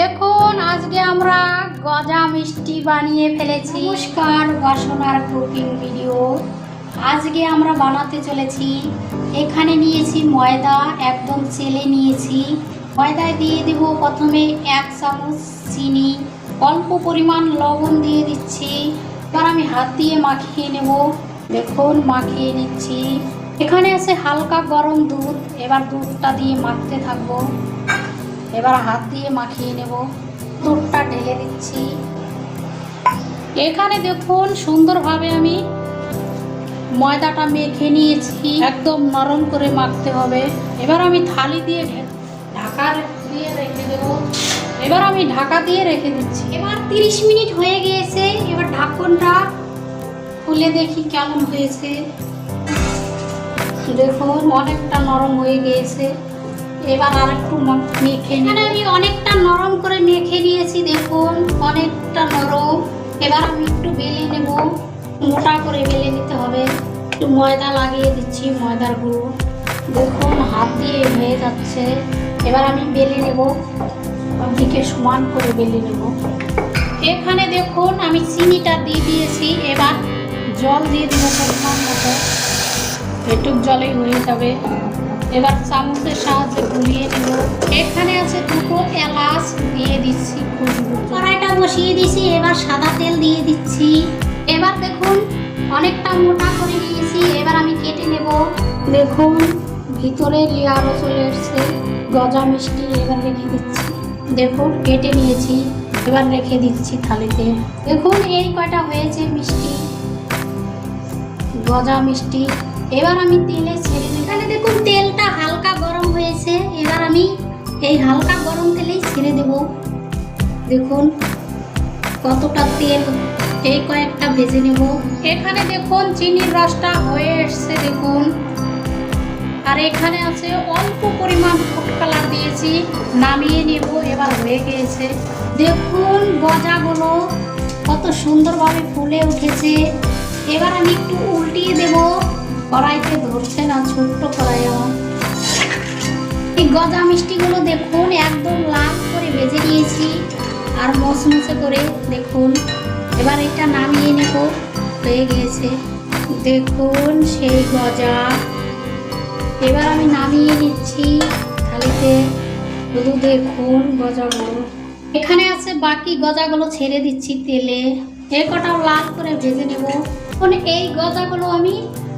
দেখুন, আজকে আমরা গজা মিষ্টি বানিয়ে ফেলেছি। নমস্কার বাসনার কুকিং ভিডিও। আজকে আমরা বানাতে চলেছি, এখানে নিয়েছি ময়দা, একদম চেলে নিয়েছি। ময়দায় দিয়ে দেব প্রথমে এক চামচ চিনি, অল্প পরিমাণ লবণ দিয়ে দিচ্ছি। এবার আমি হাত দিয়ে মাখিয়ে নেব। দেখুন, মাখিয়ে নিচ্ছি। এখানে আছে হালকা গরম দুধ, এবার দুধটা দিয়ে মাখতে থাকব। এবার হাত দিয়ে মাখিয়ে নেব। দুধটা ঢেলে দিচ্ছি। এখানে দেখুন, সুন্দরভাবে আমি ময়দাটা মেখে নিয়েছি। একদম নরম করে মাখতে হবে। এবার আমি থালি দিয়ে ঢাকা দিয়ে রেখে দেবো। এবার আমি ঢাকা দিয়ে রেখে দিচ্ছি। এবার তিরিশ মিনিট হয়ে গিয়েছে। এবার ঢাকনটা খুলে দেখি কেমন হয়েছে। দেখুন, অনেকটা নরম হয়ে গিয়েছে। এবার আর একটু মেখে এখানে আমি অনেকটা নরম করে মেখে নিয়েছি, দেখুন, অনেকটা নরম। এবার আমি একটু বেলে নেব। মোটা করে বেলে নিতে হবে। একটু ময়দা লাগিয়ে দিচ্ছি, ময়দার গুঁড়ো। দেখুন, হাত দিয়ে হয়ে যাচ্ছে। এবার আমি বেলে নেব। দিকে সমান করে বেলে নেব। এখানে দেখুন, আমি চিনিটা দিয়ে দিয়েছি। এবার জল দিয়ে দেবো পরিমাণ মতো। এটুক জলেই হয়ে যাবে। এবার চামচের সাহায্যে গুলিয়ে নেব এখানে আছে দুটো এলাচ দিয়ে দিচ্ছি কড়াইটা বসিয়ে দিয়েছি, এবার সাদা তেল দিয়ে দিচ্ছি। এবার দেখুন, অনেকটা মোটা করে নিয়েছি, এবার আমি কেটে নেব। দেখুন, ভিতরে লেয়ারও চলে এসছে, গজা মিষ্টি এবার রেখে দিচ্ছি। দেখুন, কেটে নিয়েছি, এবার রেখে দিচ্ছি থালিতে। দেখুন, এই কয়টা হয়েছে মিষ্টি, গজা মিষ্টি। এবার আমি তেলে ছেড়ে এখানে দেখুন তেলটা হালকা গরম হয়েছে। এবার আমি এই হালকা গরম তেলেই ছেড়ে দেব। দেখুন কতটা তেল এই কয়েকটা ভেজে নেব। এখানে দেখুন চিনির রসটা হয়ে এসছে, দেখুন। আর এখানে আছে অল্প পরিমাণ ফুড কালার দিয়েছি, নামিয়ে নেব, এবার হয়ে গিয়েছে। দেখুন গজাগুলো কত সুন্দরভাবে ফুলে উঠেছে। এবার আমি একটু উল্টিয়ে দেব। কড়াইতে ধরছে না, ছোট্ট কড়াই আমার। এই গজা মিষ্টিগুলো দেখুন, একদম লাল করে ভেজে নিয়েছি, আর মচমচে করে দেখুন। এবার এটা নামিয়ে নেব, হয়ে গিয়েছে। দেখুন সেই গজা। এবার আমি নামিয়ে নিচ্ছি, থালিতে। শুধু দেখুন গজাগুলো। এখানে আছে বাকি গজাগুলো ছেড়ে দিচ্ছি তেলে। এ কটাও লাল করে ভেজে নেব। এখন এই গজাগুলো আমি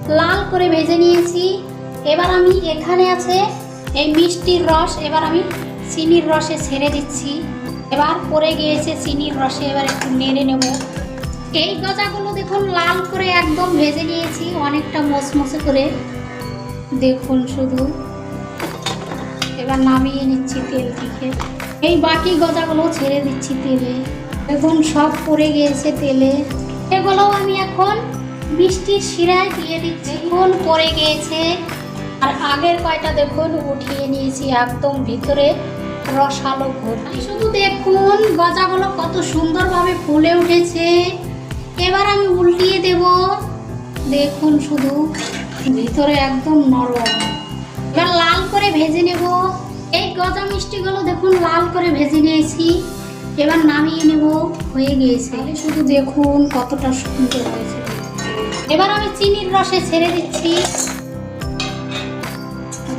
লাল করে ভেজে নিয়েছি। এবার আমি এখানে আছে এই মিষ্টির রস, এবার আমি চিনির রসে ছেড়ে দিচ্ছি। এবার পরে গিয়েছে চিনির রসে, এবার একটু নেড়ে নেব। এই গজাগুলো দেখুন, লাল করে একদম ভেজে নিয়েছি অনেকটা মচমচে করে। দেখুন শুধু। এবার নামিয়ে নিচ্ছি তেল থেকে। এই বাকি গজাগুলো ছেড়ে দিচ্ছি তেলে। দেখুন, সব পড়ে গিয়েছে তেলে। এগুলো আমি এখন মিষ্টির শিরায় দিয়ে দিচ্ছি এখন পড়ে গিয়েছে। আর আগের কয়টা দেখুন, উঠিয়ে নিয়েছি একদম ভিতরে রসালো ভর্তি। শুধু দেখুন, গজাগুলো কত সুন্দরভাবে ফুলে উঠেছে। এবার আমি উল্টিয়ে দেব। দেখুন শুধু, ভিতরে একদম নরম। এবার লাল করে ভেজে নেব। এই গজা মিষ্টিগুলো দেখুন, লাল করে ভেজে নিয়েছি। এবার নামিয়ে নেব, হয়ে গিয়েছে। শুধু দেখুন কতটা সুন্দর হয়েছে। এবার আমি চিনির রসে ছেড়ে দিচ্ছি।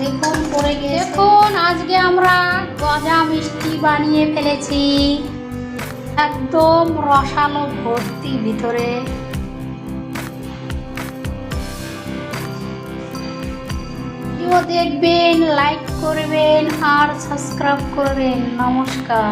দেখুন, পড়ে গিয়ে দেখুন, আজকে আমরা গজা মিষ্টি বানিয়ে ফেলেছি। একদম রসালো ভর্তি ভিতরে। দেখবেন লাইক করবেন আর সাবস্ক্রাইব করবেন। নমস্কার।